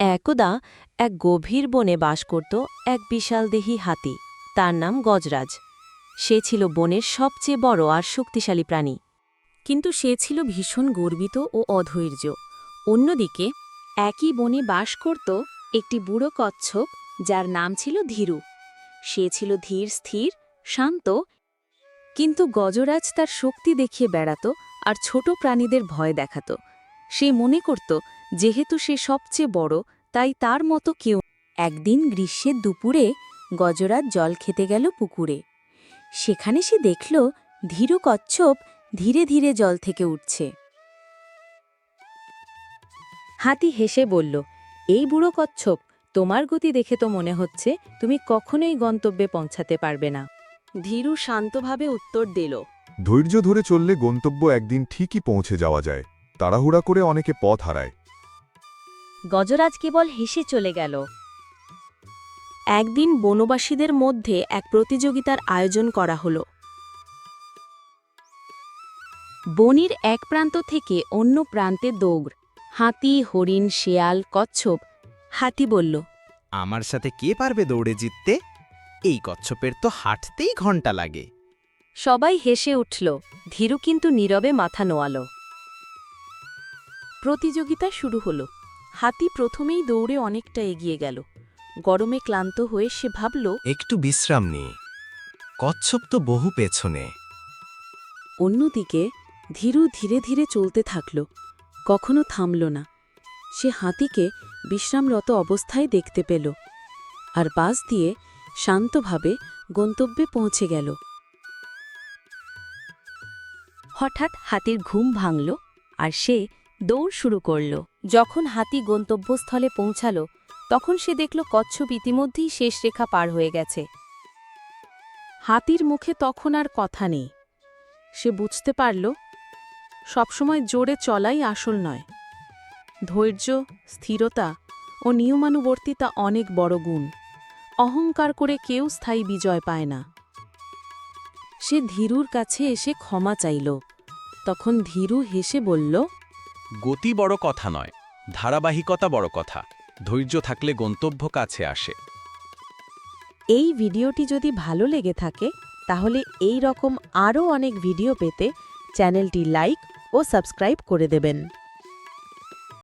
একদা এক গভীর বনে বাস করত এক বিশালদেহী হাতি, তার নাম গজরাজ। সে ছিল বনের সবচেয়ে বড় আর শক্তিশালী প্রাণী। কিন্তু সে ছিল ভীষণ গর্বিত ও অধৈর্য। অন্যদিকে, একই বনে বাস করত একটি বুড়ো কচ্ছপ যার নাম ছিল ধীরু। সে ছিল ধীর, স্থির, শান্ত, কিন্তু গজরাজ তার শক্তি দেখিয়ে বেড়াত আর ছোট প্রাণীদের ভয় দেখাত। সে মনে করত যেহেতু সে সবচেয়ে বড়, তাই তার মতো কেউ একদিন গ্রীষ্মের দুপুরে গজরাজ জল খেতে গেল পুকুরে। সেখানে সে দেখল ধীরু কচ্ছপ ধীরে ধীরে জল থেকে উঠছে। হাতি হেসে বলল, এই বুড়ো কচ্ছপ, তোমার গতি দেখে তো মনে হচ্ছে তুমি কখনোই গন্তব্যে পৌঁছাতে পারবে না। ধীরু শান্তভাবে উত্তর দিল, ধৈর্য ধরে চললে গন্তব্য একদিন ঠিকই পৌঁছে যাওয়া যায়। তাড়াহুড়া করে অনেকে পথ হারায়। গজরাজ কেবল হেসে চলে গেল। একদিন বনবাসীদের মধ্যে এক প্রতিযোগিতার আয়োজন করা হল। বনির এক প্রান্ত থেকে অন্য প্রান্তে দৌড়। হাতি হরিণ শেয়াল কচ্ছপ হাতি বলল আমার সাথে কে পারবে দৌড়ে জিততে? এই কচ্ছপের তো হাঁটতেই ঘণ্টা লাগে। সবাই হেসে উঠল। ধীরু কিন্তু নীরবে মাথা নোয়াল। প্রতিযোগিতা শুরু হল। হাতি প্রথমেই দৌড়ে অনেকটা এগিয়ে গেল। গরমে ক্লান্ত হয়ে সে ভাবল একটু বিশ্রাম নি। কচ্ছপ তো বহু পেছনে। অন্যদিকে ধীরু ধীরে ধীরে চলতে থাকল কখনো থামল না। সে হাতিকে বিশ্রামরত অবস্থায় দেখতে পেল আর বাস দিয়ে শান্তভাবে গন্তব্যে পৌঁছে গেল। হঠাৎ হাতির ঘুম ভাঙল আর সে দৌড় শুরু করল। যখন হাতি গন্তব্যস্থলে পৌঁছাল, তখন সে দেখল কচ্ছপ ইতিমধ্যেই শেষ রেখা পার হয়ে গেছে। হাতির মুখে তখন আর কথা নেই। সে বুঝতে পারল, সবসময় জোরে চলাই আসল নয়। ধৈর্য, স্থিরতা ও নিয়মানুবর্তিতা অনেক বড় গুণ। অহংকার করে কেউ স্থায়ী বিজয় পায় না। সে ধীরুর কাছে এসে ক্ষমা চাইল। তখন ধীরু হেসে বলল গতি বড় কথা নয়, ধারাবাহিকতা বড় কথা, ধৈর্য থাকলে গন্তব্য কাছে আসে। এই ভিডিওটি যদি ভালো লেগে থাকে, তাহলে এই রকম আরও অনেক ভিডিও পেতে চ্যানেলটি লাইক ও সাবস্ক্রাইব করে দেবেন।